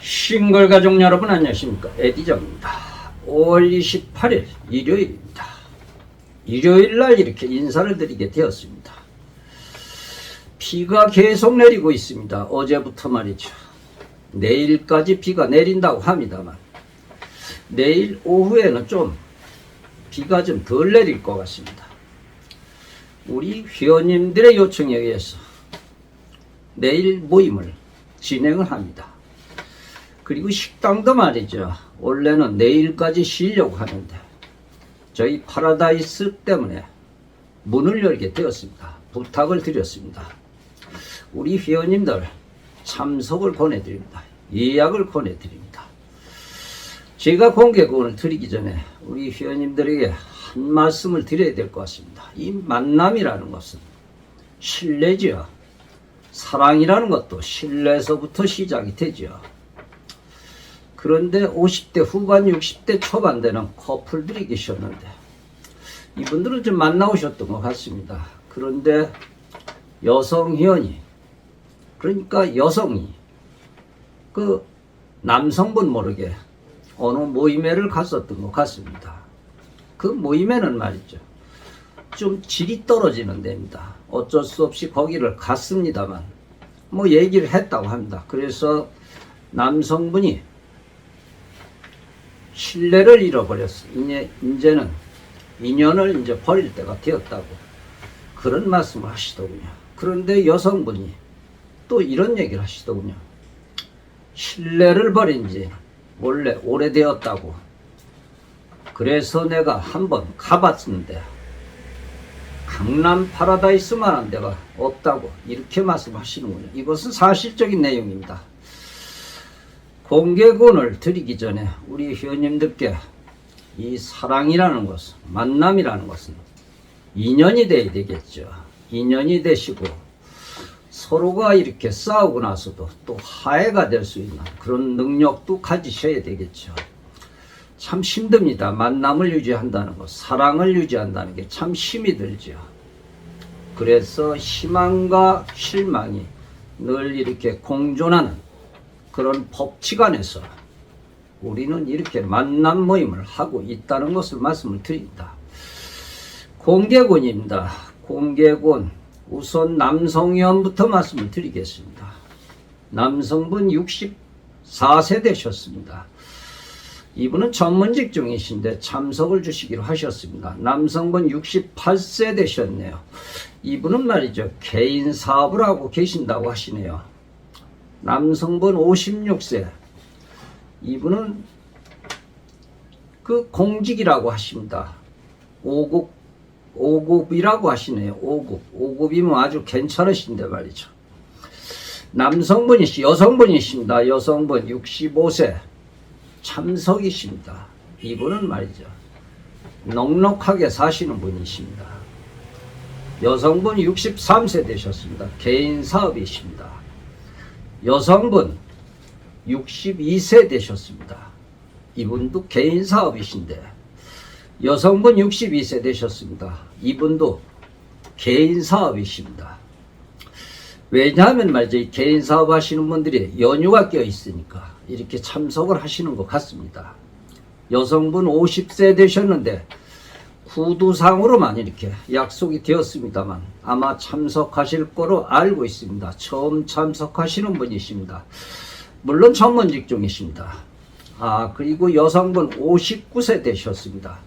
싱글 가족 여러분 안녕하십니까? 에디정입니다. 5월 28일 일요일입니다. 일요일 날 이렇게 인사를 드리게 되었습니다. 비가 계속 내리고 있습니다. 어제부터 말이죠. 내일까지 비가 내린다고 합니다만 내일 오후에는 좀 비가 좀 덜 내릴 것 같습니다. 우리 회원님들의 요청에 의해서 내일 모임을 진행을 합니다 그리고 식당도 말이죠. 원래는 내일까지 쉬려고 하는데 저희 파라다이스 때문에 문을 열게 되었습니다. 부탁을 드렸습니다. 우리 회원님들 참석을 권해드립니다. 예약을 권해드립니다. 제가 공개권을 드리기 전에 우리 회원님들에게 한 말씀을 드려야 될 것 같습니다. 이 만남이라는 것은 신뢰지요. 사랑이라는 것도 신뢰에서부터 시작이 되죠. 그런데 50대 후반, 60대 초반 되는 커플들이 계셨는데 이분들은 좀 만나오셨던 것 같습니다. 그런데 여성 회원이 그러니까 여성이 그 남성분 모르게 어느 모임회를 갔었던 것 같습니다. 그 모임에는 말이죠. 좀 질이 떨어지는 데입니다. 어쩔 수 없이 거기를 갔습니다만 뭐 얘기를 했다고 합니다. 그래서 남성분이 신뢰를 잃어버렸어. 이제, 이제는 인연을 이제 버릴 때가 되었다고. 그런 말씀을 하시더군요. 그런데 여성분이 또 이런 얘기를 하시더군요. 신뢰를 버린 지 원래 오래되었다고. 그래서 내가 한번 가봤는데 강남 파라다이스만한 데가 없다고 이렇게 말씀하시는군요. 이것은 사실적인 내용입니다. 공개권을 드리기 전에 우리 회원님들께 이 사랑이라는 것은 만남이라는 것은 인연이 돼야 되겠죠. 인연이 되시고 서로가 이렇게 싸우고 나서도 또 화해가 될 수 있는 그런 능력도 가지셔야 되겠죠. 참 힘듭니다. 만남을 유지한다는 것, 사랑을 유지한다는 게 참 힘이 들죠. 그래서 희망과 실망이 늘 이렇게 공존하는 그런 법칙 안에서 우리는 이렇게 만남 모임을 하고 있다는 것을 말씀을 드립니다. 공개군입니다. 공개군 우선 남성위원부터 말씀을 드리겠습니다. 남성분 64세 되셨습니다. 이분은 전문직 중이신데 참석을 주시기로 하셨습니다. 남성분 68세 되셨네요. 이분은 말이죠. 개인 사업을 하고 계신다고 하시네요. 남성분 56세. 이분은 그 공직이라고 하십니다. 5급, 5급이라고 하시네요. 5급. 5급이면 아주 괜찮으신데 말이죠. 남성분이시, 여성분이십니다. 여성분 65세. 참석이십니다. 이분은 말이죠. 넉넉하게 사시는 분이십니다. 여성분 63세 되셨습니다. 개인 사업이십니다. 여성분 62세 되셨습니다. 이분도 개인 사업이신데 여성분 62세 되셨습니다. 이분도 개인 사업이십니다. 왜냐하면 말이죠. 이 개인 사업 하시는 분들이 연휴가 껴 있으니까 이렇게 참석을 하시는 것 같습니다. 여성분 50세 되셨는데 구두상으로만 이렇게 약속이 되었습니다만 아마 참석하실 거로 알고 있습니다. 처음 참석하시는 분이십니다. 물론 전문직 중이십니다. 아 그리고 여성분 59세 되셨습니다.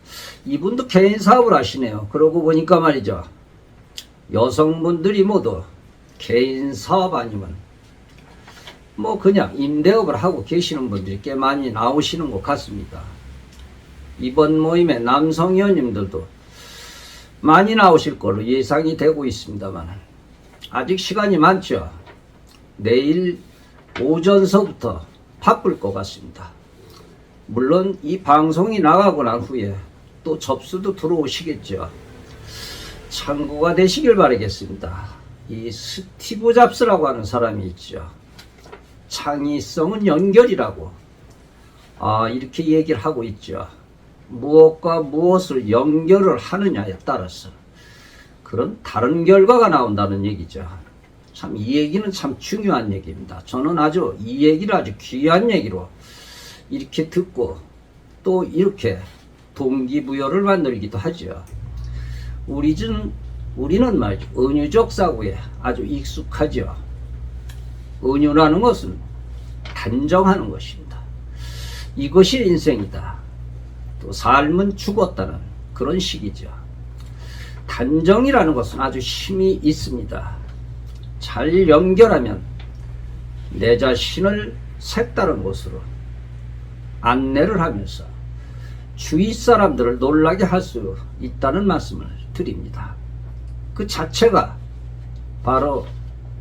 이분도 개인 사업을 하시네요. 그러고 보니까 말이죠. 여성분들이 모두 개인 사업 아니면 뭐 그냥 임대업을 하고 계시는 분들이 꽤 많이 나오시는 것 같습니다. 이번 모임에 남성 의원님들도 많이 나오실 걸로 예상이 되고 있습니다만 아직 시간이 많죠. 내일 오전서부터 바쁠 것 같습니다. 물론 이 방송이 나가고 난 후에 또 접수도 들어오시겠죠. 참고가 되시길 바라겠습니다. 이 스티브 잡스라고 하는 사람이 있죠. 창의성은 연결이라고 아, 이렇게 얘기를 하고 있죠. 무엇과 무엇을 연결을 하느냐에 따라서 그런 다른 결과가 나온다는 얘기죠. 참 이 얘기는 참 중요한 얘기입니다. 저는 아주 이 얘기를 아주 귀한 얘기로 이렇게 듣고 또 이렇게 동기부여를 만들기도 하죠. 우리는 우리는 말이죠. 은유적 사고에 아주 익숙하죠. 은유라는 것은 단정하는 것입니다. 이것이 인생이다. 또 삶은 죽었다는 그런 식이죠. 단정이라는 것은 아주 힘이 있습니다. 잘 연결하면 내 자신을 색다른 곳으로 안내를 하면서 주위 사람들을 놀라게 할 수 있다는 말씀을 드립니다. 그 자체가 바로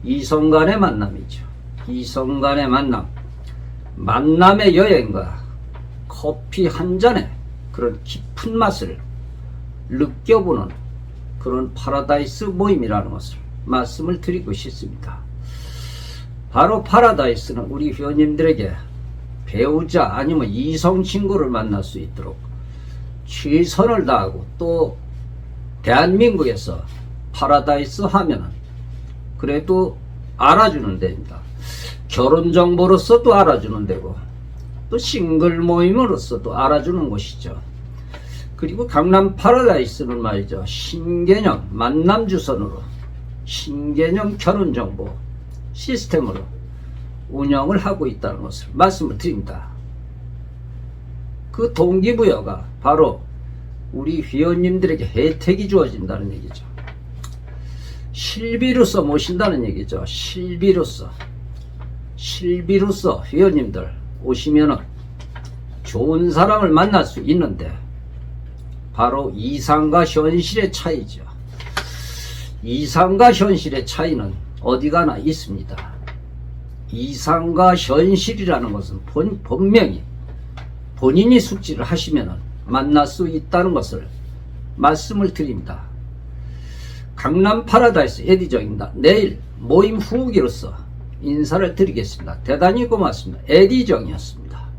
이성 간의 만남이죠. 이성 간의 만남. 만남의 여행과 커피 한 잔의 그런 깊은 맛을 느껴보는 그런 파라다이스 모임이라는 것을 말씀을 드리고 싶습니다. 바로 파라다이스는 우리 회원님들에게 배우자 아니면 이성 친구를 만날 수 있도록 최선을 다하고 또 대한민국에서 파라다이스 하면은 그래도 알아주는 데입니다. 결혼 정보로서도 알아주는 데고 또 싱글 모임으로서도 알아주는 곳이죠. 그리고 강남 파라다이스는 말이죠. 신개념 만남 주선으로 신개념 결혼 정보 시스템으로 운영을 하고 있다는 것을 말씀을 드립니다. 그 동기부여가 바로 우리 회원님들에게 혜택이 주어진다는 얘기죠. 실비로서 모신다는 얘기죠. 실비로서. 실비로서 회원님들 오시면은 좋은 사람을 만날 수 있는데 바로 이상과 현실의 차이죠. 이상과 현실의 차이는 어디 가나 있습니다. 이상과 현실이라는 것은 본, 분명히 본인이 숙지를 하시면 만날 수 있다는 것을 말씀을 드립니다. 강남 파라다이스 에디정입니다. 내일 모임 후기로서 인사를 드리겠습니다. 대단히 고맙습니다. 에디정이었습니다.